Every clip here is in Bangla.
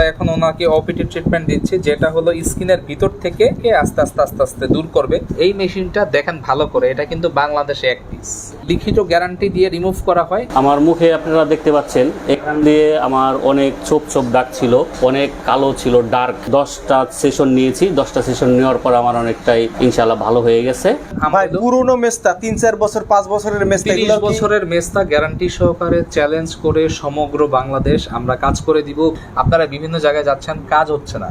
আমরা এখন ওনাকে ওপিটি ট্রিটমেন্ট দিচ্ছি যেটা হলো স্কিনের ভিতর থেকে আস্তে আস্তে আস্তে আস্তে দূর করবে। এই মেশিনটা দেখেন ভালো করে এটা কিন্তু বাংলাদেশে এক পিস লিখিত গ্যারান্টি দিয়ে রিমুভ করা হয়। আমার মুখে আপনারা দেখতে পাচ্ছেন এখান দিয়ে আমার অনেক ছোপ ছোপ দাগ ছিল অনেক কালো ছিল ডার্ক দশটা সেশন নিয়েছি দশটা সেশন নেওয়ার পর আমার অনেকটাই ইনশাল্লাহ ভালো হয়ে গেছে। ভাই আমাদের পুরনো মেস্তা তিন চার বছর পাঁচ বছরের মেস্তা তিরিশ বছরের মেস্তা গ্যারান্টি সহকারে চ্যালেঞ্জ করে সমগ্র বাংলাদেশ আমরা কাজ করে দিব। আপনারা বিভিন্ন জায়গায় যাচ্ছেন কাজ হচ্ছে না।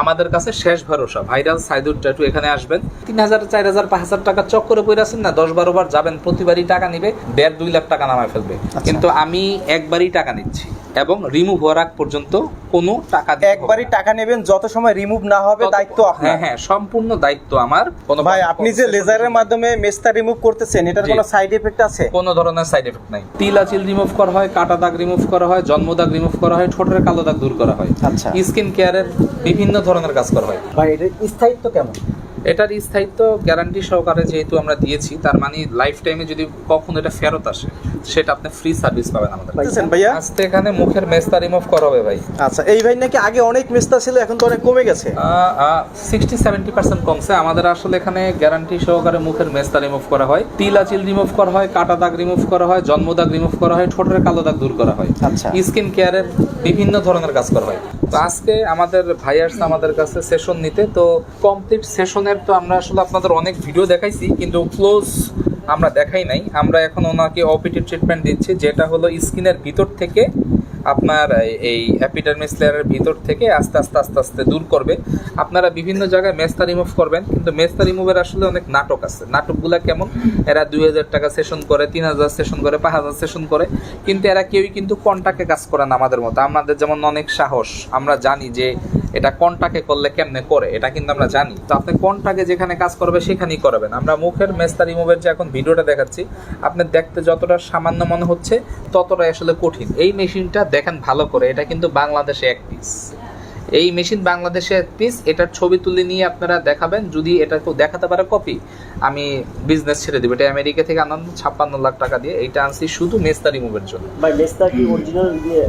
আমাদের কাছে শেষ ভরসা। ভাইরাল সাইদুর ট্যাটু এখানে আসবেন। তিন হাজার চার হাজার পাঁচ হাজার টাকা চক্করে পড়ে আছেন না দশ বারো বার যাবেন প্রতিবারই টাকা নিবে দেড় দুই লাখ টাকা নামায় ফেলবে। কিন্তু আমি একবারই টাকা নিচ্ছি। এবং রিমুভ হওয়ার আগ পর্যন্ত কোনো টাকা একবারই টাকা নেবেন যত সময় রিমুভ না হবে দায়িত্ব আপনার। হ্যাঁ হ্যাঁ সম্পূর্ণ দায়িত্ব আমার কোনো ভাই আপনি যে লেজারের মাধ্যমে মেস্তা রিমুভ করতেছেন এটার। কোনো সাইড এফেক্ট আছে? কোনো ধরনের সাইড এফেক্ট নাই। তিলা চিল রিমুভ করা হয় কাটা দাগ রিমুভ করা হয় জন্ম দাগ রিমুভ করা হয় ঠোঁটের কালো দাগ দূর করা হয়। আচ্ছা। স্কিন কেয়ারের বিভিন্ন ধরনের কাজ করা হয়। ভাই এটার স্থায়িত্ব কেমন? এটার স্থায়িত্ব গ্যারান্টি সহকারে যেহেতু আমরা দিয়েছি তার মানে লাইফ টাইমে যদি কখনো এটা ফেরত আসে সেটা আপনি ফ্রি সার্ভিস পাবেন আমাদের বুঝছেন ভাইয়া? আজকে এখানে মুখের মেস্তা রিমুভ করা হবে ভাই। আচ্ছা এই ভাই নাকি আগে অনেক মেস্তা ছিল এখন তো অনেক কমে গেছে। সিক্সটি সেভেন্টি পার্সেন্ট কমছে। আমাদের আসলে এখানে গ্যারান্টি সহকারে মুখের মেস্তা রিমুভ করা হয়। তিলা চিল রিমুভ করা হয় কাটা দাগ রিমুভ করা হয় জন্ম দাগ রিমুভ করা হয় ঠোঁটের কালো দাগ দূর করা হয়। আচ্ছা। স্কিন কেয়ারের বিভিন্ন ধরনের কাজ করা হয়। তো আজকে আমাদের ভাই আসছে আমাদের কাছে সেশন নিতে, তো কমপ্লিট সেশনের তো আমরা আসলে আপনাদের অনেক ভিডিও দেখাইছি, কিন্তু ক্লোজ আমরা দেখাই নাই। আমরা এখন ওনাকে অপিটি ট্রিটমেন্ট দিচ্ছি, যেটা হলো স্কিনের ভিতর থেকে আপনার এই- অ্যাপিডার্মিস লেয়ারের ভিতর থেকে আস্তে আস্তে আস্তে আস্তে দূর করবে। আপনারা বিভিন্ন জায়গায় মেস্তা রিমুভ করবেন, কিন্তু মেস্তা রিমুভের আসলে অনেক নাটক আছে। নাটকগুলো কেমন? এরা দুই হাজার টাকা সেশন করে, তিন হাজার সেশন করে, পাঁচ হাজার সেশন করে, কিন্তু এরা কেউই কিন্তু কন্টাকে কাজ করে না আমাদের মতো। আমাদের যেমন অনেক সাহস, আমরা জানি যে এটা কন্টাকে করলে কেমনে করে, এটা কিন্তু আমরা জানি। তো আপনি কন্টাকে যেখানে কাজ করবে সেখানেই করবেন। আমরা মুখের মেস্তা রিমুভের যে এখন ভিডিওটা দেখাচ্ছি, আপনি দেখতে যতটা সামান্য মনে হচ্ছে, ততটাই আসলে কঠিন। এই মেশিনটা দেখেন ভালো করে, এটা কিন্তু বাংলাদেশে এক পিস এই মেশিন বাংলাদেশে পিস এটার ছবি তুলে নিয়ে আপনারা দেখাবেন। যদি এটা কেউ দেখাতে পারে কপি আমি বিজনেস ছেড়ে দেবো। এটা আমেরিকা থেকে আনন্দ ছাপ্পান্ন লাখ টাকা দিয়ে। এইটা আনছি শুধু মেস্তা রিমুভের জন্য। মেস্তা মেসটা কি অরিজিনাল দিয়ে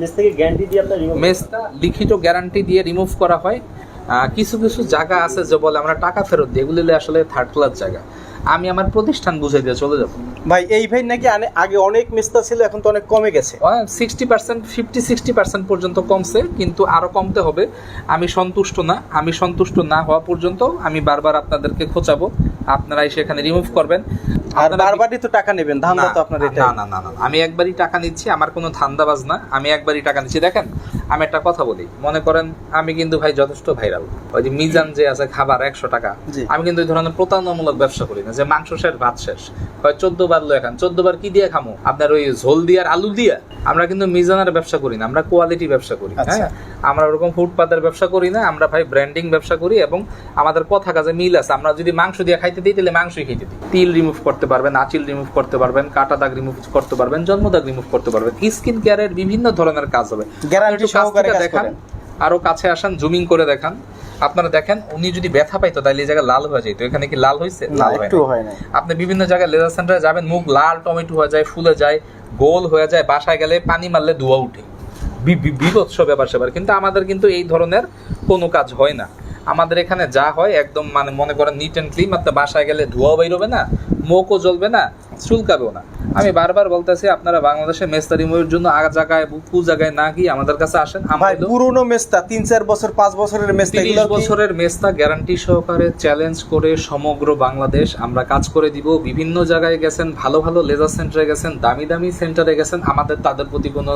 মেস গ্যারান্টি দিয়ে আপনার রিমুভ লিখিত গ্যারান্টি দিয়ে রিমুভ করা হয়। কিছু কিছু জায়গা আছে যে বলে আমরা টাকা ফেরত দিই এগুলি আসলে থার্ড ক্লাস জায়গা। আমি আমার প্রতিষ্ঠান বুঝাই দিয়ে চলে যাব। ভাই এই ভাই নাকি আগে অনেক মেস্তা ছিল এখন তো অনেক কমে গেছে। Sixty percent fifty sixty percent পর্যন্ত কমছে কিন্তু আরও কমতে হবে। আমি সন্তুষ্ট না। আমি সন্তুষ্ট না হওয়া পর্যন্ত আমি বারবার আপনাদেরকে খোঁচাবো। আপনারাই সেখানে রিমুভ করবেন। আর বারবারই তো টাকা নেবেন ধান্দা তো আপনার এটা না না না আমি একবারই টাকা নিচ্ছি আমার কোনো ধান্দাবাজ না। আমি একবারই টাকা নিচ্ছি। দেখেন আমি একটা কথা বলি। মনে করেন আমি কিন্তু ভাই যথেষ্ট ভাইরাল ওই যে মিজান যে আছে খাবার একশো টাকা আমি কিন্তু ওই ধরনের প্রতারণামূলক ব্যবসা করি না। যে মাংস শেষ ভাত শেষ। হয় চোদ্দ বার লো এখন চোদ্দ বার কি দিয়ে খামো? আপনার ওই ঝোল দিয়ে আর আলু দিয়া। আমরা কিন্তু মিজানের ব্যবসা করি না আমরা কোয়ালিটি ব্যবসা করি আচ্ছা। হ্যাঁ? আমরা ওরকম ফুটপাতের ব্যবসা করি না আমরা ভাই ব্র্যান্ডিং ব্যবসা করি এবং আমাদের কথা কাজে মিল আছে। আমরা যদি মাংস দিয়ে খাইতে দিই তাহলে মাংসই খাইতে দিই। তিল রিমুভ করতে পারবেন আচিল রিমুভ করতে পারবেন কাটা দাগ রিমুভ করতে পারবেন জন্ম দাগ রিমুভ করতে পারবেন। স্কিন কেয়ারের বিভিন্ন ধরনের কাজ হবে। কাছ সহকারে দেখান। আরও কাছে আসেন জুমিং করে দেখান। আপনারা দেখেন উনি যদি ব্যথা পাইতো তাহলে এই জায়গায় লাল হয়ে যেত এখানে কি লাল হয়েছে না লাল একটু হয় না আপনি বিভিন্ন জায়গায় লেজার সেন্টারে যাবেন মুখ লাল টমেটো হয়ে যায় ফুলে যায় গোল হয়ে যায় বাসায় গেলে পানি মারলে ধোয়া উঠে। বিভৎস ব্যাপার স্যাপার কিন্তু আমাদের কিন্তু এই ধরনের কোনো কাজ হয় না। আমাদের এখানে যা হয় একদম মানে মনে করেন নিট অ্যান্ড ক্লিন আপনার বাসায় গেলে ধোয়া বেরোবে না মুখও জ্বলবে না চুলকাবেও না। আমি বারবার বলতেছি আপনারা বাংলাদেশে মেস্তারি ময়ূর জন্য আগা জায়গায় কু জায়গায় না গিয়ে আমাদের কাছে আসেন। আমার পুরনো মেস্তা তিন চার বছর পাঁচ বছরের মেস্তা তিরিশ বছরের মেস্তা গ্যারান্টি সহকারে চ্যালেঞ্জ করে সমগ্র বাংলাদেশ আমরা কাজ করে দিব। বিভিন্ন জায়গায় গেছেন ভালো ভালো লেজার সেন্টারে গেছেন দামি দামি সেন্টারে গেছেন। আমাদের তাদের প্রতি কোনো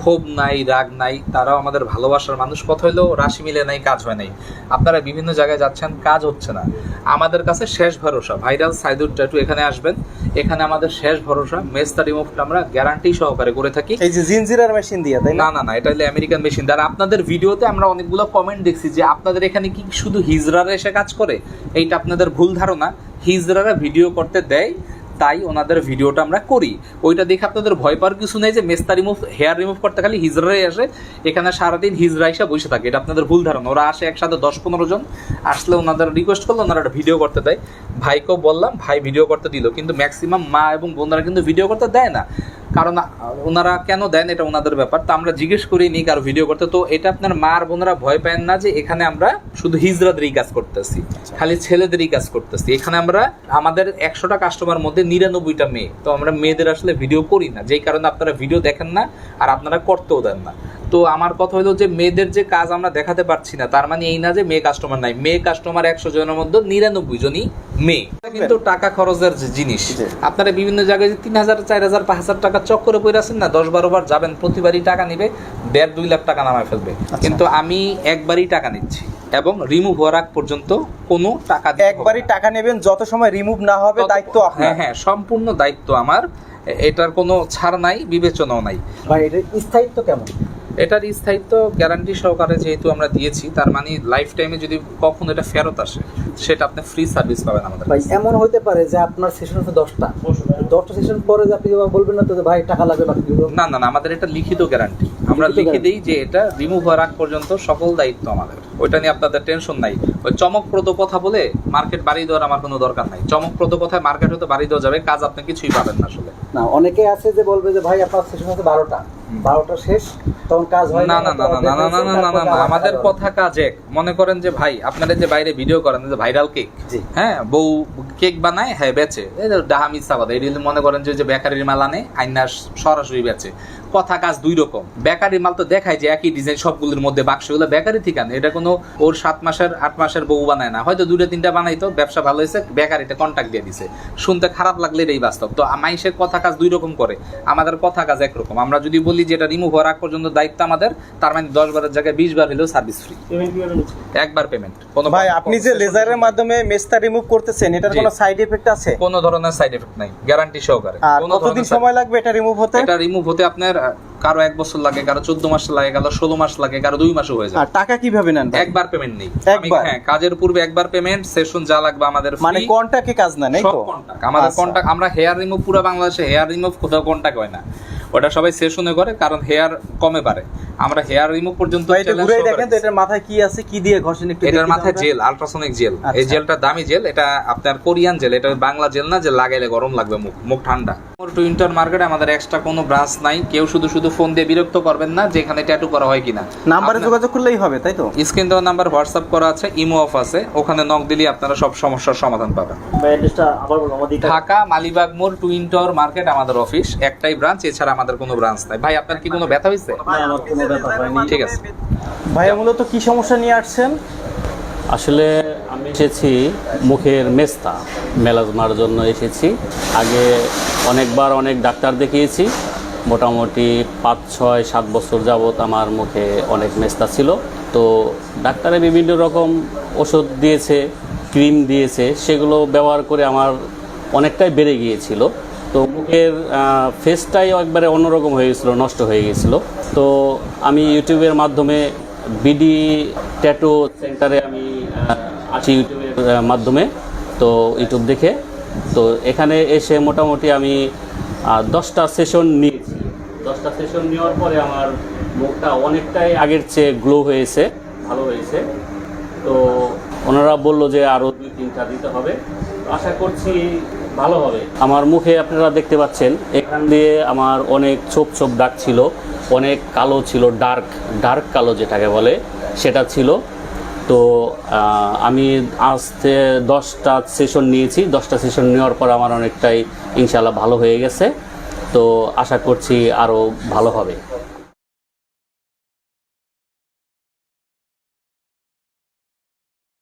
ক্ষোভ নাই রাগ নাই তারাও আমাদের ভালোবাসার মানুষ। কথা হইলেও রাশি মিলে নাই কাজ হয় নাই। আপনারা বিভিন্ন জায়গায় যাচ্ছেন কাজ হচ্ছে না। আমাদের কাছে শেষ ভরসা। ভাইরাল সাইদুর ট্যাটু এখানে আসবেন। এখানে আমাদের শেষ ভরসা। মেস্তা রিমুভটা আমরা গ্যারান্টি সহকারে করে থাকি। এই যে জিনজিরার মেশিন দিয়ে তাই না? না না এটা হলো আমেরিকান মেশিন। আর আপনাদের ভিডিওতে আমরা অনেকগুলো কমেন্ট দেখছি যে আপনাদের এখানে কি শুধু হিজরারা এসে কাজ করে? এইটা আপনাদের ভুল ধারণা। হিজরারা ভিডিও করতে দেয়। তাই ওনাদের ভিডিওটা আমরা করি। ওইটা দেখে আপনাদের ভয় পাওয়ার কিছু নেই যে মেস্তা রিমুভ হেয়ার রিমুভ করতে খালি হিজরাই আসে। এখানে সারাদিন হিজরা এসে বসে থাকে। এটা আপনাদের ভুল ধারণা। ওরা আসে একসাথে দশ পনেরো জন। আসলে ওনাদের রিকোয়েস্ট করল ওনারা একটা ভিডিও করতে দেয়। ভাইকেও বললাম, ভাই ভিডিও করতে দিল। কিন্তু ম্যাক্সিমাম মা এবং বোনরা কিন্তু ভিডিও করতে দেয় না। কারণ ওনারা কেন দেন এটা ওনাদের ব্যাপার? তো আমরা জিজ্ঞেস করি নি কারও ভিডিও করতে। তো এটা আপনার মার বোনেরা ভয় পায় না যে এখানে আমরা শুধু হিজড়াদেরই কাজ করতেছি খালি ছেলেদেরই কাজ করতেছি। এখানে আমরা আমাদের একশোটা কাস্টমার মধ্যে নিরানব্বইটা মেয়ে। তো আমরা মেয়েদের আসলে ভিডিও করি না। যেই কারণে আপনারা ভিডিও দেখেন না আর আপনারা করতেও দেন না। তো আমার কথা হলো যে মেয়েদের যে কাজ আমরা দেখাতে পারছি না তার মানে এই না যে মেয়ে কাস্টমার নাই। মেয়ে কাস্টমার একশো জনের মধ্যে নিরানব্বই জনই মেয়ে। কিন্তু টাকা খরচের জিনিস। আপনারা বিভিন্ন জায়গায় তিন হাজার চার হাজার পাঁচ হাজার টাকা চক্করে পড়ে আছেন না দশ বারো বার যাবেন প্রতিবারই টাকা নিবে দেড় দুই লাখ টাকা নামায় ফেলবে। কিন্তু আমি একবারই টাকা নিচ্ছি এবং রিমুভ হওয়ার আগ পর্যন্ত কোনো টাকা একবারই টাকা নেবেন যত সময় রিমুভ না হবে দায়িত্ব আপনার। হ্যাঁ হ্যাঁ সম্পূর্ণ দায়িত্ব আমার। এটার কোনো ছাড় নাই বিবেচনাও নাই। ভাই এটার স্থায়িত্ব কেমন? এটার স্থায়িত্ব গ্যারান্টি সহকারে যেহেতু আমরা দিয়েছি তার মানে লাইফ টাইমে যদি কখনো এটা ফেরত আসে সেটা আপনি ফ্রি সার্ভিস পাবেন আমাদের ভাই এমন হতে পারে যে আপনার সেশন হচ্ছে দশটা। দশটা সেশন পরে যে আপনি বলবেন না তো ভাই টাকা লাগবে বাকিগুলো না না না আমাদের এটা লিখিত গ্যারান্টি আমরা লিখে। দিই যে এটা রিমুভ হওয়ার আগ পর্যন্ত সকল দায়িত্ব আমাদের। ওইটা নিয়ে আপনাদের টেনশন নাই। ওই চমকপ্রদ কথা বলে মার্কেট বাড়িয়ে দেওয়ার আমার কোনো দরকার নাই। চমকপ্রদ কথায় মার্কেট হতে বাড়িয়ে দেওয়া যাবে কাজ আপনি কিছুই পাবেন না আসলে। না অনেকে আছে যে বলবে যে ভাই আপনার সেশন হচ্ছে বারোটা। বারোটা শেষ তখন কাজ হয় না না না না না না না না না না আমাদের কথা কাজ এক। মনে করেন যে ভাই আপনারা যে বাইরে ভিডিও করেন যে ভাইরাল কেক হ্যাঁ বউ কেক বানায় হ্যাঁ বেচে। ডাহামি সাবাদ এই মনে করেন যে যে বেকারির মাল আনে আইনা সরাসরি বেচে। কথা কাজ দুই রকম। বেকারির মাল তো দেখায় যে একই ডিজাইন সবগুলোর মধ্যে বাক্সগুলো বেকারি থেকে আনে। এটা কোনো ওর সাত মাসের আট মাসের বউ বানায় না। হয়তো দুটো তিনটা বানাইতো ব্যবসা ভালো হয়েছে বেকারিতে কন্ট্যাক্ট দিয়ে দিছে। শুনতে খারাপ লাগলে এটাই বাস্তব। তো মাইসের কথা কাজ দুই রকম করে। আমাদের কথা কাজ একরকম। আমরা যদি বলি যে এটা রিমুভ হওয়ার আগ পর্যন্ত দায়িত্ব আমাদের তার মানে দশ বারের জায়গায় বিশ বার হলেও সার্ভিস ফ্রি একবার পেমেন্ট কোনো ভাই আপনি যে লেজারের মাধ্যমে মেস্তা রিমুভ করতেছেন এটার কোনো সাইড এফেক্ট আছে? কোনো ধরনের সাইড এফেক্ট নাই গ্যারান্টি সহকারে। কতদিন সময় লাগবে এটা রিমুভ হতে? এটা রিমুভ হতে আপনার কারও এক বছর লাগে কারও চোদ্দ মাস লাগে কারও ষোলো মাস লাগে কারও দুই মাসও হয়ে যায়। আর টাকা কীভাবে নেন একবার পেমেন্ট নেই। একবার? হ্যাঁ কাজের পূর্বে একবার পেমেন্ট সেশন যা লাগবে আমাদের মানে free, কন্টাকে কাজ না নাই সব তো? কন্টাক্ট আমাদের আচ্ছা। কন্টাক্ট আমরা হেয়ার রিমুভ পুরো বাংলাদেশে হেয়ার রিমুভ কোথাও কন্টাক্ট হয় না। ওটা সবাই সেশনে করে কারণ হেয়ার কমে পারে আমরা হেয়ার রিমুভ পর্যন্ত এটা ঘুরে দেখেন তো এটার মাথায় কি আছে কি দিয়ে ঘষেন একটু এটার মাথায় জেল আল্ট্রাসনিক জেল এই আচ্ছা। জেলটা দামি জেল এটা আপনার কোরিয়ান জেল এটা বাংলা জেল না যে লাগাইলে গরম লাগবে মুখ মুখ ঠান্ডা। টু ইন্টার মার্কেটে আমাদের এক্সট্রা কোনো ব্রাঞ্চ নাই কেউ শুধু শুধু ফোন দিয়ে বিরক্ত করবেন না যে এখানে ট্যাটু করা হয় কিনা। নাম্বারে যোগাযোগ করলেই হবে তাই তো? স্ক্রিন দেওয়া নাম্বার হোয়াটসঅ্যাপ করা আছে ইমো অফ আছে ওখানে নক দিলে আপনারা সব সমস্যার সমাধান পাবেন। ভাই অ্যাড্রেসটা আবার বলুন আমাদের ঢাকা মালিবাগ মোড় টুইন টাওয়ার মার্কেট আমাদের অফিস একটাই ব্রাঞ্চ এছাড়া আমাদের কোনো ব্রাঞ্চ নাই। ভাই আপনার কি কোনো ব্যথা হয়েছে? না আমার ব্যাপার হয়নি। ঠিক আছে। ভাইয়া মূলত কি সমস্যা নিয়ে আসছেন? আসলে আমি এসেছি মুখের মেস্তা মেলাজমার জন্য এসেছি। আগে অনেকবার অনেক ডাক্তার দেখিয়েছি। মোটামুটি পাঁচ ছয় সাত বছর যাবৎ আমার মুখে অনেক মেস্তা ছিল। তো ডাক্তারে বিভিন্ন রকম ওষুধ দিয়েছে ক্রিম দিয়েছে সেগুলো ব্যবহার করে আমার অনেকটাই বেড়ে গিয়েছিল। তো মুখের ফেসটাই একবারে অন্যরকম হয়ে গেছিল, নষ্ট হয়ে গেছিল। তো আমি ইউটিউবের মাধ্যমে বিডি ট্যাটু সেন্টারে আমি আছি ইউটিউবের মাধ্যমে। তো ইউটিউব দেখে, তো এখানে এসে মোটামুটি আমি দশটা সেশন নিয়েছি। দশটা সেশন নেওয়ার পরে আমার মুখটা অনেকটাই আগের চেয়ে গ্লো হয়েছে, ভালো হয়েছে। তো ওনারা বলল যে আরও দুই তিনটা দিতে হবে। আশা করছি ভালো হবে। আমার মুখে আপনারা দেখতে পাচ্ছেন, এখান দিয়ে আমার অনেক ছোপ ছোপ দাগ ছিল, অনেক কালো ছিল ডার্ক ডার্ক কালো যেটাকে বলে, সেটা ছিল। তো আমি আজকে দশটা সেশন নিয়েছি, দশটা সেশন নেওয়ার পর আমার অনেকটাই ইনশাল্লাহ ভালো হয়ে গেছে। তো আশা করছি আরও ভালো হবে।